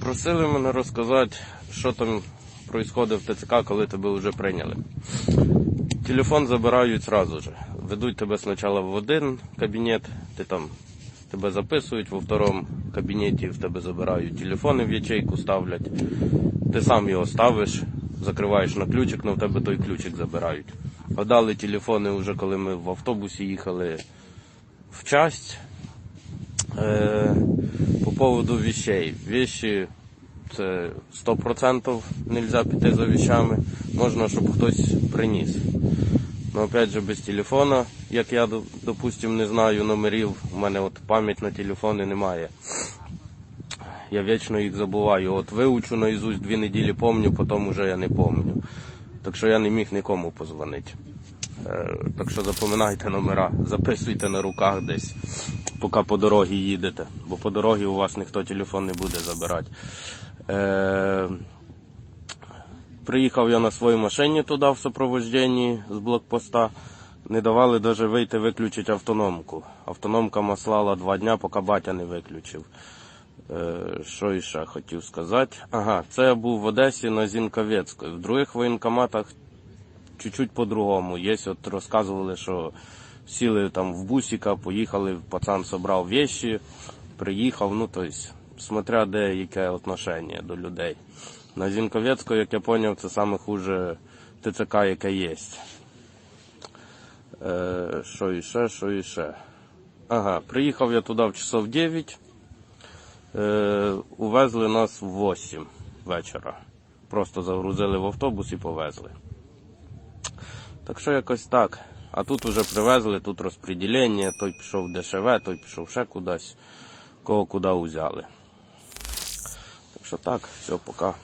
Просили мене розказати, що там відбувається в ТЦК, коли тебе вже прийняли. Телефон забирають сразу же. Ведуть тебе спочатку в один кабінет, ти там тебе записують, во второму кабінеті в тебе забирають телефони в ячейку ставлять. Ти сам його ставиш, закриваєш на ключик, але в тебе той ключик забирають. Подали телефони вже коли ми в автобусі їхали в часть. Е, по поводу вещей. Вещи це 100% нельзя піти за вещами. Можна, щоб хтось приніс. Но опять же без телефона, як я, допустим, не знаю номерів, у мене от пам'ять на телефони немає. Я вічно їх забуваю. От виучу наизусть дві неділі помню, потім уже я не помню. Так що я не міг нікому позвонити. Е, Так що запам'ятайте номера, записуйте на руках десь, поки по дорозі їдете, бо по дорозі у вас ніхто телефон не буде забирати. Е, Приїхав я на своїй машині туди в супроводженні з блокпоста. Не давали навіть вийти виключити автономку. Автономка маслала два дня, поки батя не виключив. Е, Що іще хотів сказати? Ага, це я був в Одесі на Зінковецької. В других воєнкоматах чуть-чуть по-другому. Є от розказували, що сіли там в бусика, поїхали, пацан собрав вещи, приїхав, ну тобто, смотря де яке отношення до людей. На Зінковецьку, як я зрозумів, це саме хуже ТЦК, яке є. Е, що іще, що іще. Ага, приїхав я туди в часов 9. Е, увезли нас в 8 вечора. Просто загрузили в автобус і повезли. Так що якось так. А тут вже привезли, тут розподілення, той пішов дешеве, той пішов ще кудись, кого куди взяли. Так що так, все, пока.